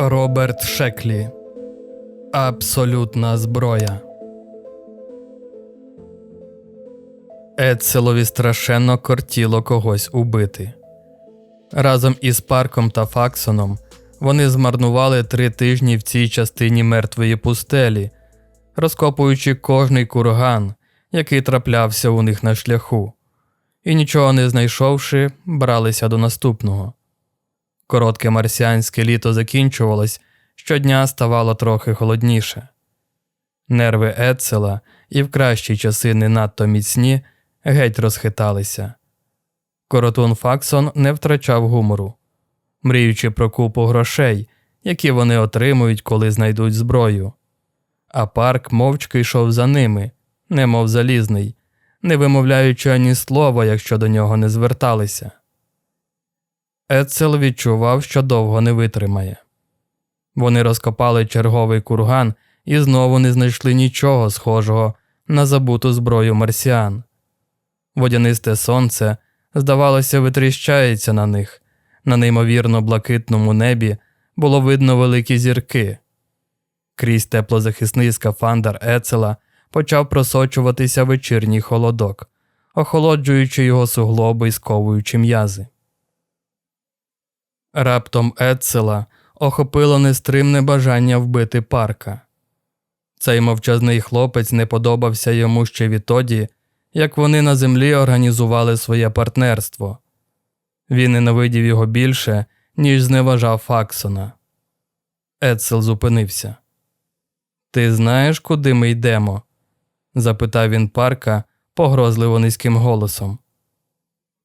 Роберт Шеклі. Абсолютна зброя. Ецелові страшенно кортіло когось убити. Разом із Парком та Факсоном вони змарнували три тижні в цій частині мертвої пустелі, розкопуючи кожний курган, який траплявся у них на шляху, і нічого не знайшовши, бралися до наступного. Коротке марсіанське літо закінчувалось, щодня ставало трохи холодніше. Нерви Ецела і в кращі часи не надто міцні геть розхиталися. Коротун Факсон не втрачав гумору, мріючи про купу грошей, які вони отримують, коли знайдуть зброю. А парк мовчки йшов за ними, немов залізний, не вимовляючи ані слова, якщо до нього не зверталися. Ецел відчував, що довго не витримає. Вони розкопали черговий курган і знову не знайшли нічого схожого на забуту зброю марсіан. Водянисте сонце, здавалося, витріщається на них. На неймовірно блакитному небі було видно великі зірки. Крізь теплозахисний скафандр Ецела почав просочуватися вечірній холодок, охолоджуючи його суглоби і сковуючи м'язи. Раптом Ецела охопило нестримне бажання вбити парка. Цей мовчазний хлопець не подобався йому ще відтоді, як вони на землі організували своє партнерство. Він ненавидів його більше, ніж зневажав Факсона. Ецел зупинився. Ти знаєш, куди ми йдемо? запитав він парка погрозливо низьким голосом.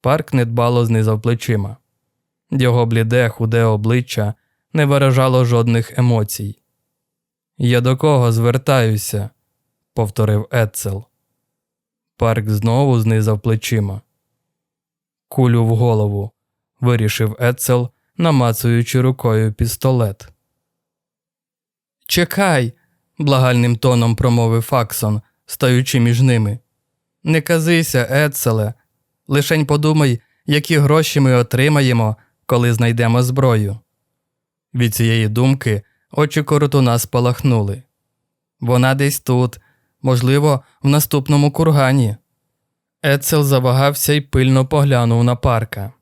Парк недбало знизав плечима. Його бліде, худе обличчя не виражало жодних емоцій. Я до кого звертаюся? повторив Ецел. Парк знову знизав плечима. Кулю в голову, вирішив Ецел, намацуючи рукою пістолет. Чекай, благальним тоном промовив Факсон, стаючи між ними. Не казися, Ецеле, лишень подумай, які гроші ми отримаємо, коли знайдемо зброю. Від цієї думки очі коротуна спалахнули. Вона десь тут, можливо, в наступному кургані. Ецел завагався і пильно поглянув на парка.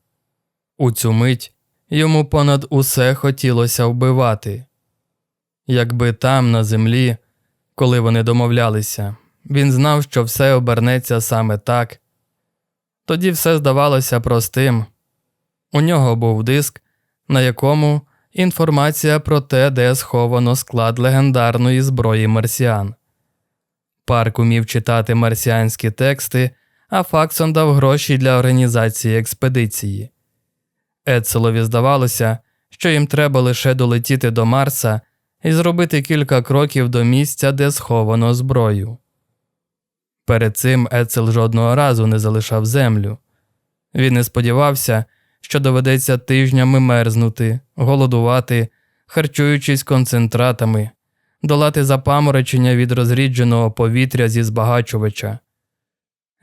У цю мить йому понад усе хотілося вбивати. Якби там, на землі, коли вони домовлялися, він знав, що все обернеться саме так, тоді все здавалося простим. У нього був диск, на якому інформація про те, де сховано склад легендарної зброї марсіан. Парк умів читати марсіанські тексти, а Факсон дав гроші для організації експедиції. Ецелові здавалося, що їм треба лише долетіти до Марса і зробити кілька кроків до місця, де сховано зброю. Перед цим Ецел жодного разу не залишав землю. Він не сподівався, що доведеться тижнями мерзнути, голодувати, харчуючись концентратами, долати запаморочення від розрідженого повітря зі збагачувача.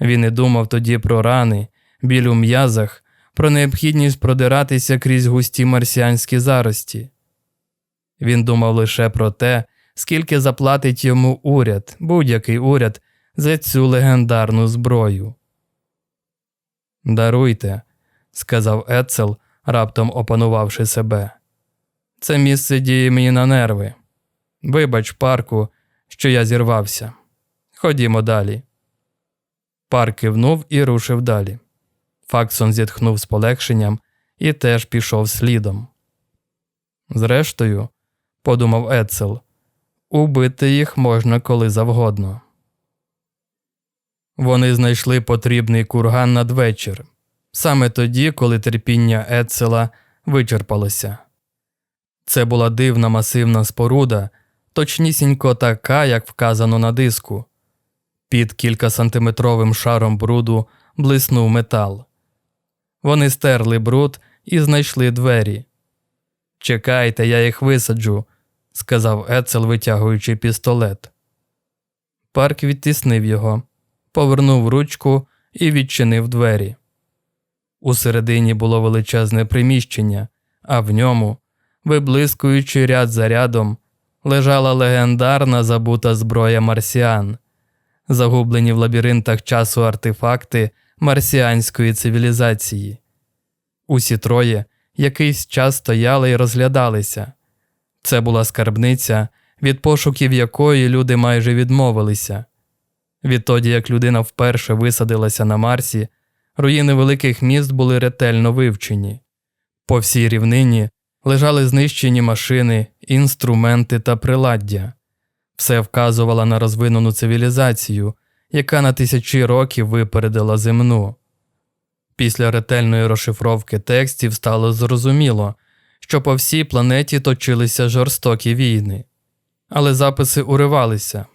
Він не думав тоді про рани, біль у м'язах, про необхідність продиратися крізь густі марсіанські зарості. Він думав лише про те, скільки заплатить йому уряд, будь-який уряд, за цю легендарну зброю. Даруйте, сказав Ецел, раптом опанувавши себе. Це місце діє мені на нерви. Вибач, парку, що я зірвався. Ходімо далі. Парк кивнув і рушив далі. Факсон зітхнув з полегшенням і теж пішов слідом. Зрештою, подумав Ецел, убити їх можна коли завгодно. Вони знайшли потрібний курган надвечір, саме тоді, коли терпіння Ецела вичерпалося. Це була дивна масивна споруда, точнісінько така, як вказано на диску. Під кількасантиметровим шаром бруду блиснув метал. Вони стерли бруд і знайшли двері. Чекайте, я їх висаджу, сказав Ецел, витягуючи пістолет. Парк відтіснив його, повернув ручку і відчинив двері. Усередині було величезне приміщення, а в ньому виблискуючи ряд за рядом, лежала легендарна забута зброя марсіан, загублені в лабіринтах часу артефакти марсіанської цивілізації. Усі троє якийсь час стояли і розглядалися. Це була скарбниця, від пошуків якої люди майже відмовилися. Відтоді, як людина вперше висадилася на Марсі, руїни великих міст були ретельно вивчені. По всій рівнині лежали знищені машини, інструменти та приладдя. Все вказувало на розвинену цивілізацію, яка на тисячі років випередила земну. Після ретельної розшифровки текстів стало зрозуміло, що по всій планеті точилися жорстокі війни, але записи уривалися,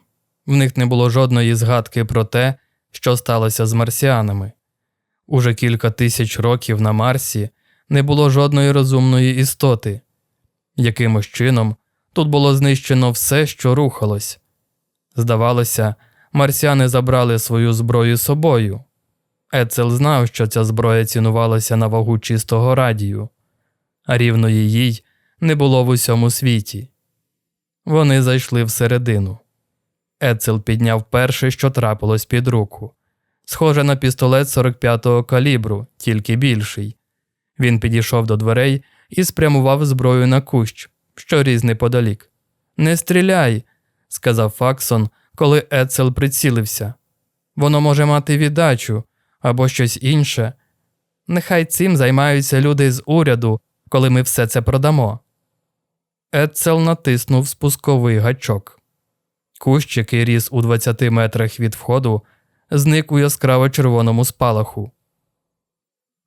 в них не було жодної згадки про те, що сталося з марсіанами. Уже кілька тисяч років на Марсі не було жодної розумної істоти. Якимось чином тут було знищено все, що рухалось. Здавалося, марсіани забрали свою зброю собою. Ецел знав, що ця зброя цінувалася на вагу чистого радію, а рівної їй не було в усьому світі. Вони зайшли всередину. Ецел підняв перше, що трапилось під руку. Схоже на пістолет 45-го калібру, тільки більший. Він підійшов до дверей і спрямував зброю на кущ, що різ неподалік. Не стріляй, сказав Факсон, коли Ецел прицілився. Воно може мати віддачу або щось інше. Нехай цим займаються люди з уряду, коли ми все це продамо. Ецел натиснув спусковий гачок. Кущ, який ріс у 20 метрах від входу, зник у яскраво червоному спалаху.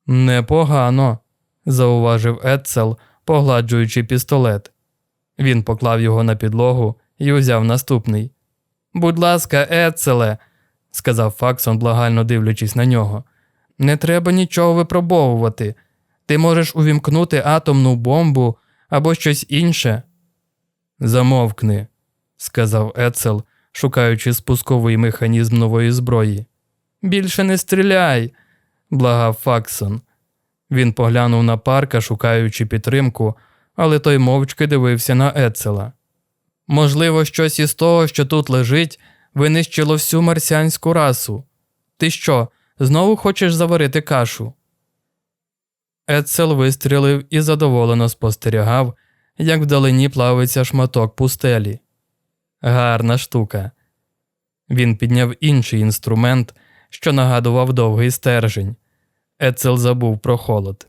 Непогано, зауважив Ецел, погладжуючи пістолет. Він поклав його на підлогу і узяв наступний. Будь ласка, Ецеле, сказав Факсон, благально дивлячись на нього. Не треба нічого випробовувати. Ти можеш увімкнути атомну бомбу або щось інше. Замовкни, сказав Ецел, шукаючи спусковий механізм нової зброї. Більше не стріляй, благав Факсон. Він поглянув на парка, шукаючи підтримку, але той мовчки дивився на Ецела. Можливо, щось із того, що тут лежить, винищило всю марсіанську расу. Ти що, знову хочеш заварити кашу? Ецел вистрілив і задоволено спостерігав, як вдалині плавиться шматок пустелі. Гарна штука. Він підняв інший інструмент, що нагадував довгий стержень. Ецел забув про холод.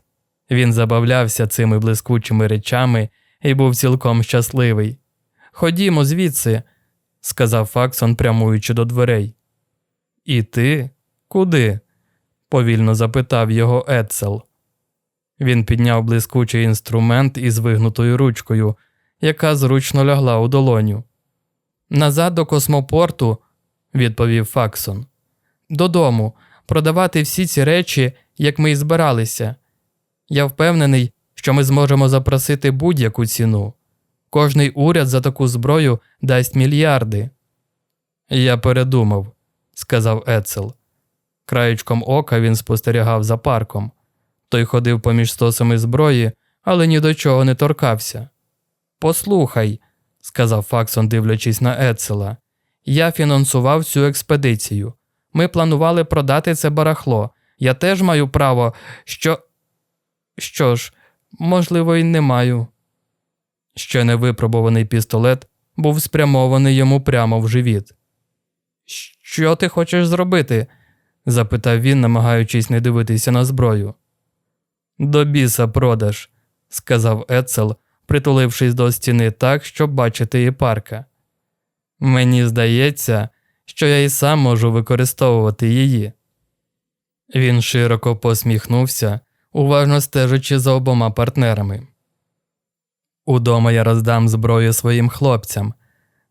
Він забавлявся цими блискучими речами і був цілком щасливий. Ходімо звідси, сказав Факсон, прямуючи до дверей. І ти? Куди? повільно запитав його Ецел. Він підняв блискучий інструмент із вигнутою ручкою, яка зручно лягла у долоню. Назад до космопорту, відповів Факсон. Додому, продавати всі ці речі, як ми і збиралися. Я впевнений, що ми зможемо запросити будь-яку ціну. Кожний уряд за таку зброю дасть мільярди. Я передумав, сказав Ецел. Краєчком ока він спостерігав за парком. Той ходив поміж стосами зброї, але ні до чого не торкався. Послухай, сказав Факсон, дивлячись на Ецела, я фінансував цю експедицію. Ми планували продати це барахло. Я теж маю право, що. Що ж, можливо, і не маю. Ще невипробуваний пістолет був спрямований йому прямо в живіт. Що ти хочеш зробити? запитав він, намагаючись не дивитися на зброю. До біса продаж, сказав Ецел, притулившись до стіни так, щоб бачити і парка. Мені здається, що я і сам можу використовувати її. Він широко посміхнувся, уважно стежачи за обома партнерами. Удома я роздам зброю своїм хлопцям.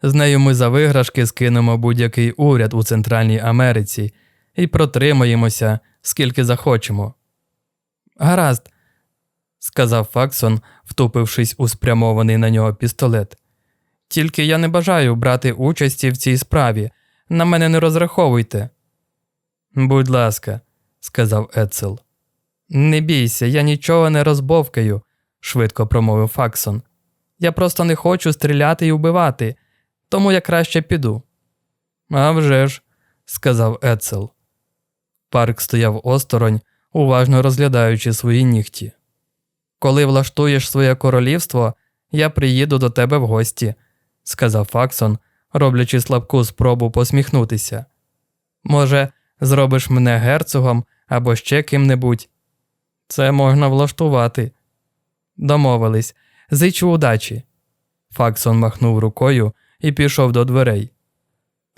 З нею ми за виграшки скинемо будь-який уряд у Центральній Америці і протримаємося, скільки захочемо. Гаразд, сказав Факсон, втупившись у спрямований на нього пістолет. Тільки я не бажаю брати участі в цій справі. На мене не розраховуйте. Будь ласка, сказав Ецел. Не бійся, я нічого не розбовкаю, швидко промовив Факсон. Я просто не хочу стріляти і вбивати, тому я краще піду. «А вже ж», – сказав Ецел. Парк стояв осторонь, уважно розглядаючи свої нігті. Коли влаштуєш своє королівство, я приїду до тебе в гості, сказав Факсон, роблячи слабку спробу посміхнутися. Може, зробиш мене герцогом або ще ким-небудь. Це можна влаштувати. Домовились. Зичу удачі. Факсон махнув рукою і пішов до дверей.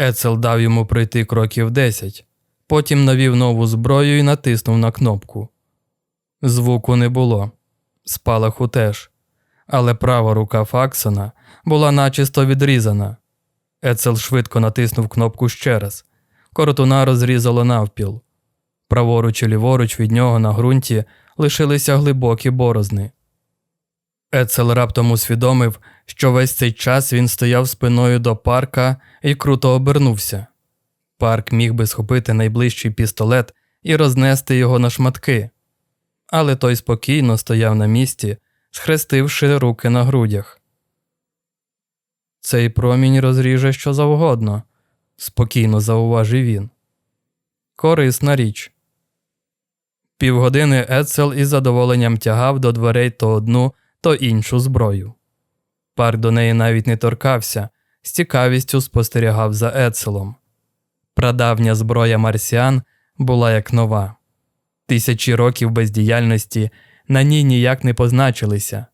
Ецел дав йому пройти кроків десять, потім навів нову зброю і натиснув на кнопку. Звуку не було, спалаху теж, але права рука Факсона була начисто відрізана. Ецел швидко натиснув кнопку ще раз. Коротуна розрізало навпіл. Праворуч і ліворуч від нього на ґрунті лишилися глибокі борозни. Ецел раптом усвідомив, що весь цей час він стояв спиною до парка і круто обернувся. Парк міг би схопити найближчий пістолет і рознести його на шматки, але той спокійно стояв на місці, схрестивши руки на грудях. Цей промінь розріже що завгодно, спокійно зауважив він. Корисна річ. Півгодини Ецел із задоволенням тягав до дверей то одну, то іншу зброю. Парк до неї навіть не торкався, з цікавістю спостерігав за Ецелом. Прадавня зброя марсіан була як нова. Тисячі років бездіяльності на ній ніяк не позначилися.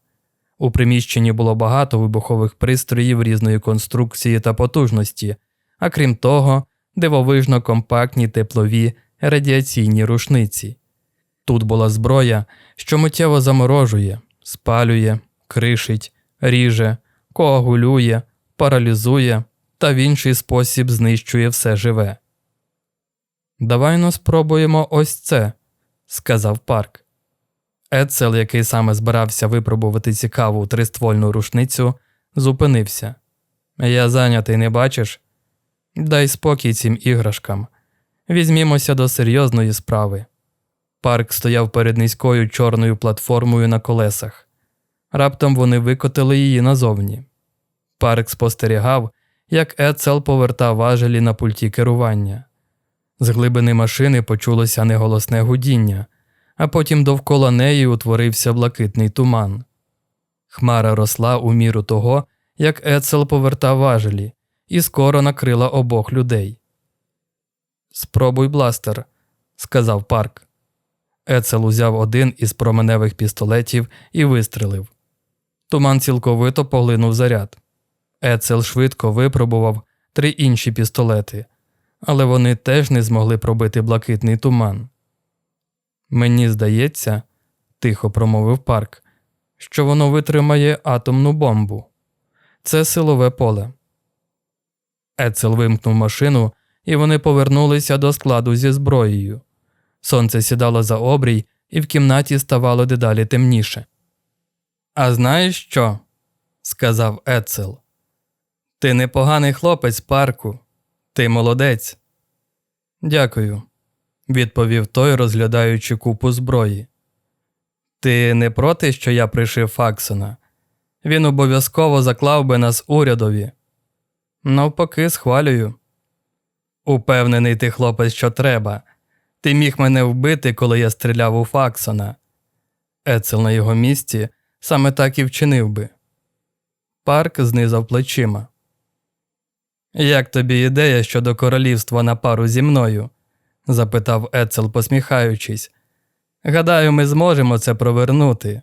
У приміщенні було багато вибухових пристроїв різної конструкції та потужності, а крім того, дивовижно компактні теплові радіаційні рушниці. Тут була зброя, що миттєво заморожує, спалює, кришить, ріже, коагулює, паралізує та в інший спосіб знищує все живе. Давай ну спробуємо ось це, сказав парк. Ецел, який саме збирався випробувати цікаву триствольну рушницю, зупинився. Я зайнятий, не бачиш? Дай спокій цим іграшкам. Візьмімося до серйозної справи. Парк стояв перед низькою чорною платформою на колесах. Раптом вони викотили її назовні. Парк спостерігав, як Ецел повертав важелі на пульті керування. З глибини машини почулося неголосне гудіння, а потім довкола неї утворився блакитний туман. Хмара росла у міру того, як Ецел повертав важелі, і скоро накрила обох людей. Спробуй бластер, сказав парк. Ецел узяв один із променевих пістолетів і вистрелив. Туман цілковито поглинув заряд. Ецел швидко випробував три інші пістолети, але вони теж не змогли пробити блакитний туман. Мені здається, тихо промовив парк, що воно витримає атомну бомбу. Це силове поле. Ецел вимкнув машину, і вони повернулися до складу зі зброєю. Сонце сідало за обрій, і в кімнаті ставало дедалі темніше. А знаєш що? сказав Ецел. Ти непоганий хлопець, парку. Ти молодець. Дякую, відповів той, розглядаючи купу зброї. Ти не проти, що я пришив Факсона? Він обов'язково заклав би нас урядові. Навпаки, схвалюю. Упевнений ти хлопець, що треба. Ти міг мене вбити, коли я стріляв у Факсона. Ецел на його місці саме так і вчинив би. Парк знизав плечима. Як тобі ідея щодо королівства на пару зі мною? запитав Ецел, посміхаючись. Гадаю, ми зможемо це провернути.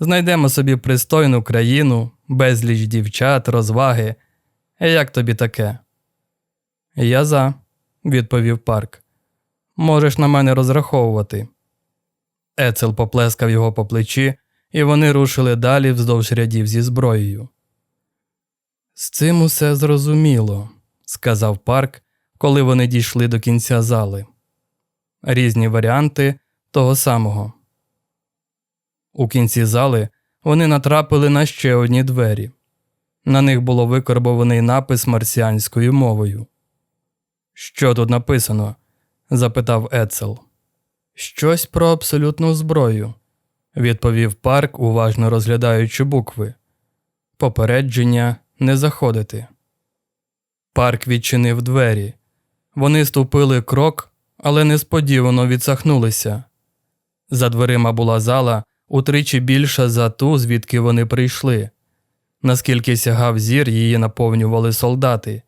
Знайдемо собі пристойну країну, безліч дівчат, розваги. Як тобі таке? Я за, відповів парк. Можеш на мене розраховувати. Ецел поплескав його по плечі, і вони рушили далі вздовж рядів зі зброєю. З цим усе зрозуміло, сказав парк, коли вони дійшли до кінця зали. Різні варіанти того самого. У кінці зали вони натрапили на ще одні двері. На них було викорбований напис марсіанською мовою. Що тут написано? запитав Ецел. Щось про абсолютну зброю, відповів парк, уважно розглядаючи букви. Попередження не заходити. Парк відчинив двері. Вони ступили крок, але несподівано відсахнулися. За дверима була зала утричі більша за ту, звідки вони прийшли. Наскільки сягав зір, її наповнювали солдати,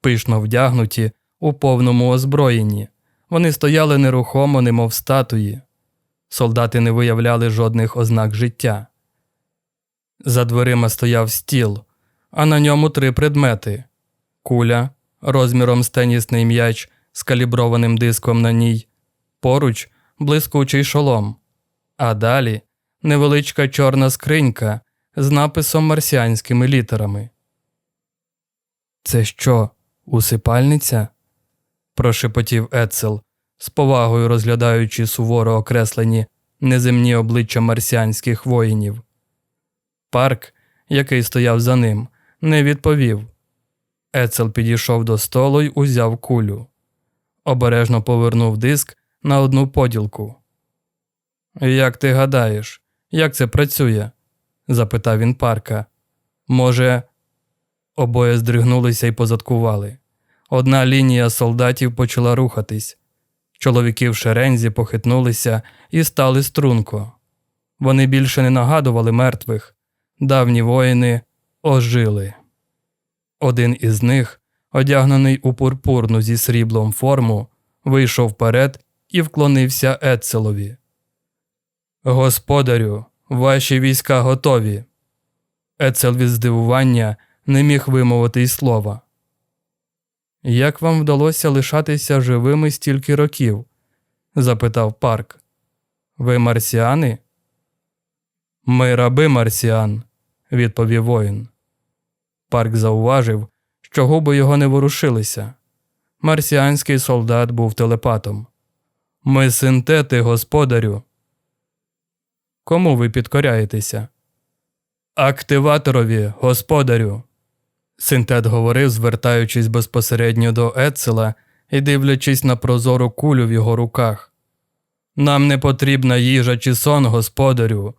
пишно вдягнуті у повному озброєнні. Вони стояли нерухомо, немов статуї. Солдати не виявляли жодних ознак життя. За дверима стояв стіл, а на ньому три предмети куля розміром з тенісний м'яч з каліброваним диском на ній, поруч блискучий шолом, а далі невеличка чорна скринька з написом марсіанськими літерами. Це що, усипальниця? прошепотів Ецел, з повагою розглядаючи суворо окреслені неземні обличчя марсіанських воїнів. Парк, який стояв за ним, не відповів. Ецел підійшов до столу й узяв кулю. Обережно повернув диск на одну поділку. Як ти гадаєш, як це працює? запитав він парка. Може, обоє здригнулися і позадкували. Одна лінія солдатів почала рухатись. Чоловіки в шерензі похитнулися і стали струнко. Вони більше не нагадували мертвих. Давні воїни ожили. Один із них, одягнений у пурпурну зі сріблом форму, вийшов вперед і вклонився Ецелові. Господарю, ваші війська готові. Ецел від здивування не міг вимовити й слова. Як вам вдалося лишатися живими стільки років? запитав парк. Ви марсіани? Ми раби марсіан, відповів воїн. Парк зауважив, що губи його не ворушилися. Марсіанський солдат був телепатом. Ми синтети, господарю. Кому ви підкоряєтеся? Активаторові, господарю. Синтет говорив, звертаючись безпосередньо до Ецела і дивлячись на прозору кулю в його руках. Нам не потрібна їжа чи сон, господарю.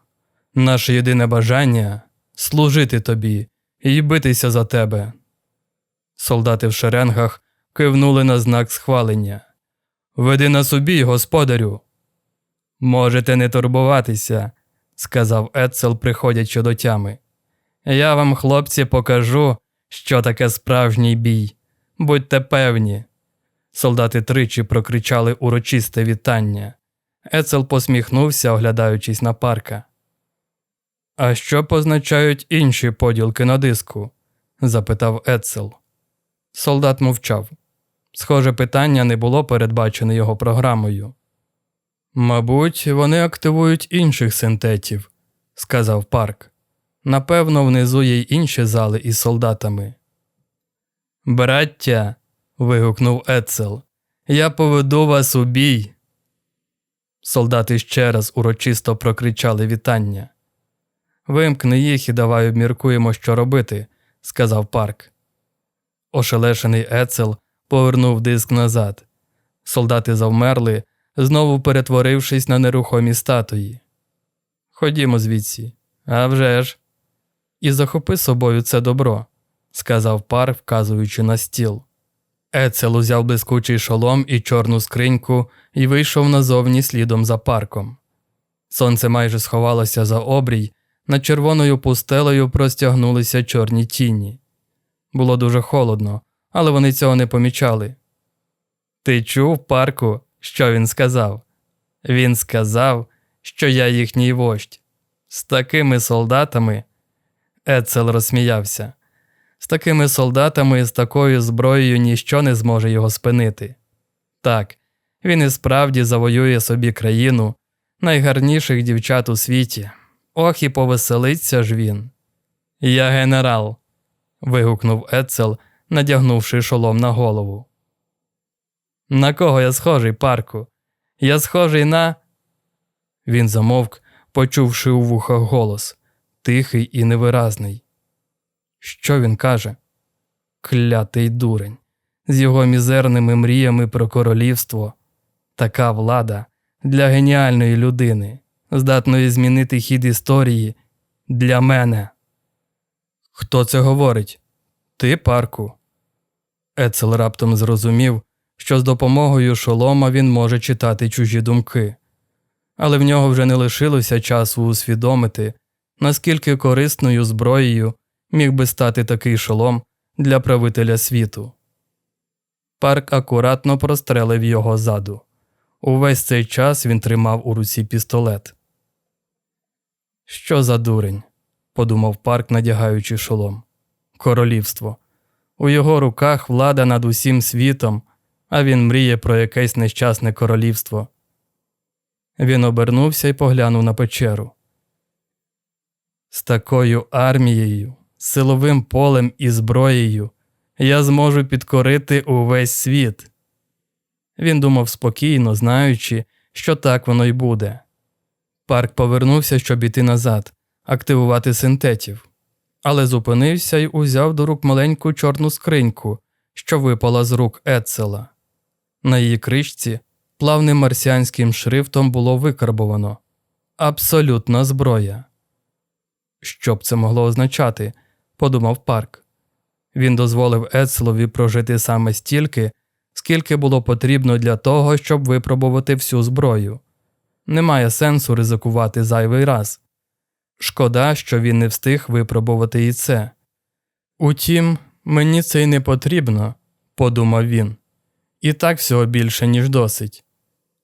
Наше єдине бажання служити тобі і битися за тебе. Солдати в шеренгах кивнули на знак схвалення. Веди нас у бій, господарю. Можете не турбуватися, сказав Ецел, приходячи до тями. Я вам, хлопці, покажу, що таке справжній бій. Будьте певні. Солдати тричі прокричали урочисте вітання. Ецел посміхнувся, оглядаючись на парка. А що позначають інші поділки на диску? запитав Ецел. Солдат мовчав. Схоже, питання не було передбачене його програмою. Мабуть, вони активують інших синтетів, сказав парк. Напевно, внизу є й інші зали із солдатами. Браття. вигукнув Ецел, я поведу вас у бій. Солдати ще раз урочисто прокричали вітання. Вимкни їх і давай обміркуємо, що робити, сказав парк. Ошелешений Ецел повернув диск назад. Солдати завмерли, знову перетворившись на нерухомі статуї. Ходімо звідси, «А вже ж!» І захопи собою це добро, сказав пар, вказуючи на стіл. Ецел узяв блискучий шолом і чорну скриньку і вийшов назовні слідом за парком. Сонце майже сховалося за обрій, над червоною пустелею простягнулися чорні тіні. Було дуже холодно, але вони цього не помічали. Ти чув, парку, що він сказав? Він сказав, що я їхній вождь. З такими солдатами. Ецел розсміявся. З такими солдатами і з такою зброєю ніщо не зможе його спинити. Так, він і справді завоює собі країну найгарніших дівчат у світі. Ох і повеселиться ж він. Я генерал. вигукнув Ецел, надягнувши шолом на голову. На кого я схожий, парку? Я схожий на. Він замовк, почувши у вухах голос тихий і невиразний. Що він каже? Клятий дурень, з його мізерними мріями про королівство. Така влада для геніальної людини, здатної змінити хід історії для мене. Хто це говорить? Ти, парку. Ецел раптом зрозумів, що з допомогою шолома він може читати чужі думки, але в нього вже не лишилося часу усвідомити, наскільки корисною зброєю міг би стати такий шолом для правителя світу. Парк акуратно прострелив його ззаду. Увесь цей час він тримав у руці пістолет. Що за дурень? подумав парк, надягаючи шолом. Королівство. У його руках влада над усім світом, а він мріє про якесь нещасне королівство. Він обернувся і поглянув на печеру. З такою армією, силовим полем і зброєю я зможу підкорити увесь світ. Він думав спокійно, знаючи, що так воно й буде. Парк повернувся, щоб іти назад, активувати синтетів, але зупинився і узяв до рук маленьку чорну скриньку, що випала з рук Ецела. На її кришці плавним марсіанським шрифтом було викарбовано Абсолютна зброя. Що б це могло означати? подумав парк. Він дозволив Ецелові прожити саме стільки, скільки було потрібно для того, щоб випробувати всю зброю. Немає сенсу ризикувати зайвий раз. Шкода, що він не встиг випробувати і це. Утім, мені це й не потрібно, подумав він. І так всього більше, ніж досить.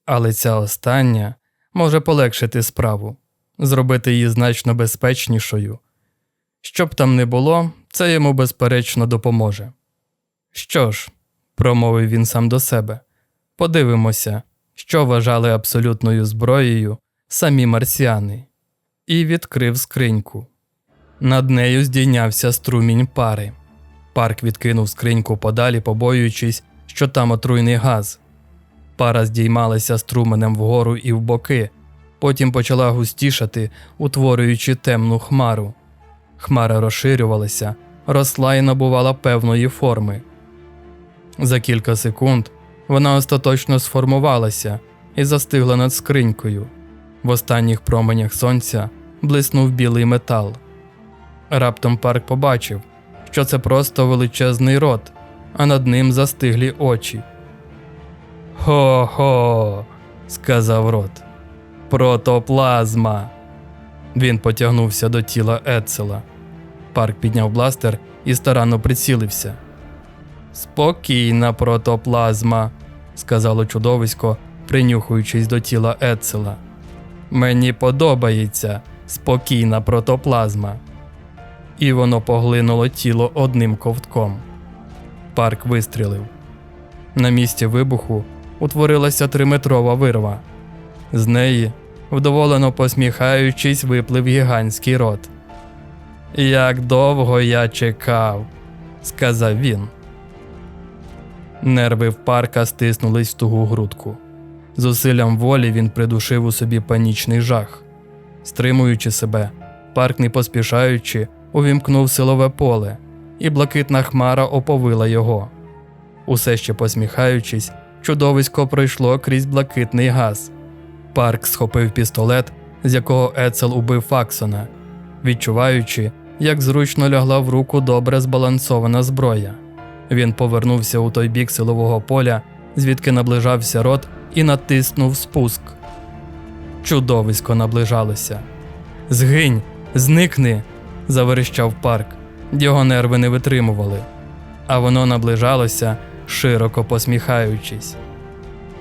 Але ця остання може полегшити справу, зробити її значно безпечнішою. Що б там не було, це йому безперечно допоможе. Що ж, промовив він сам до себе, подивимося, що вважали абсолютною зброєю самі марсіани, і відкрив скриньку. Над нею здійнявся струмінь пари. Парк відкинув скриньку подалі, побоюючись, що там отруйний газ. Пара здіймалася струменем вгору і в боки, потім почала густішати, утворюючи темну хмару. Хмара розширювалася, росла і набувала певної форми. За кілька секунд вона остаточно сформувалася і застигла над скринькою. В останніх променях сонця блиснув білий метал. Раптом парк побачив, що це просто величезний рот, а над ним застиглі очі. Хо-хо, сказав рот. Протоплазма. Він потягнувся до тіла Ецела. Парк підняв бластер і старанно прицілився. Спокійна протоплазма, сказало чудовисько, принюхуючись до тіла Ецела. Мені подобається спокійна протоплазма. І воно поглинуло тіло одним ковтком. Парк вистрілив. На місці вибуху утворилася триметрова вирва. З неї, вдоволено посміхаючись, виплив гігантський рот. Як довго я чекав, сказав він. Нерви в парка стиснулись в тугу грудку. Зусиллям волі він придушив у собі панічний жах. Стримуючи себе, парк, не поспішаючи, увімкнув силове поле, і блакитна хмара оповила його. Усе ще посміхаючись, чудовисько пройшло крізь блакитний газ. Парк схопив пістолет, з якого Ецел убив Факсона, відчуваючи, як зручно лягла в руку добре збалансована зброя. Він повернувся у той бік силового поля, звідки наближався рот, і натиснув спуск. Чудовисько наближалося. Згинь, зникни. заверещав парк. Його нерви не витримували, а воно наближалося, широко посміхаючись.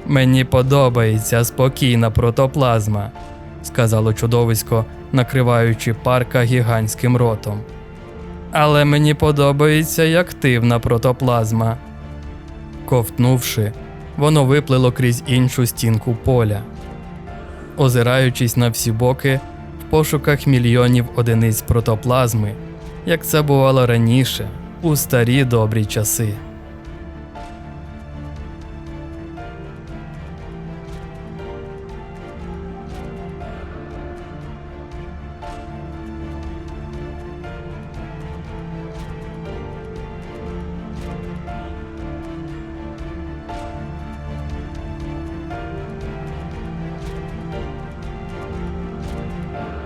Мені подобається спокійна протоплазма, сказало чудовисько, накриваючи парка гігантським ротом. Але мені подобається й активна протоплазма. Ковтнувши, воно виплило крізь іншу стінку поля. Озираючись на всі боки, в пошуках мільйонів одиниць протоплазми, як це бувало раніше, у старі добрі часи.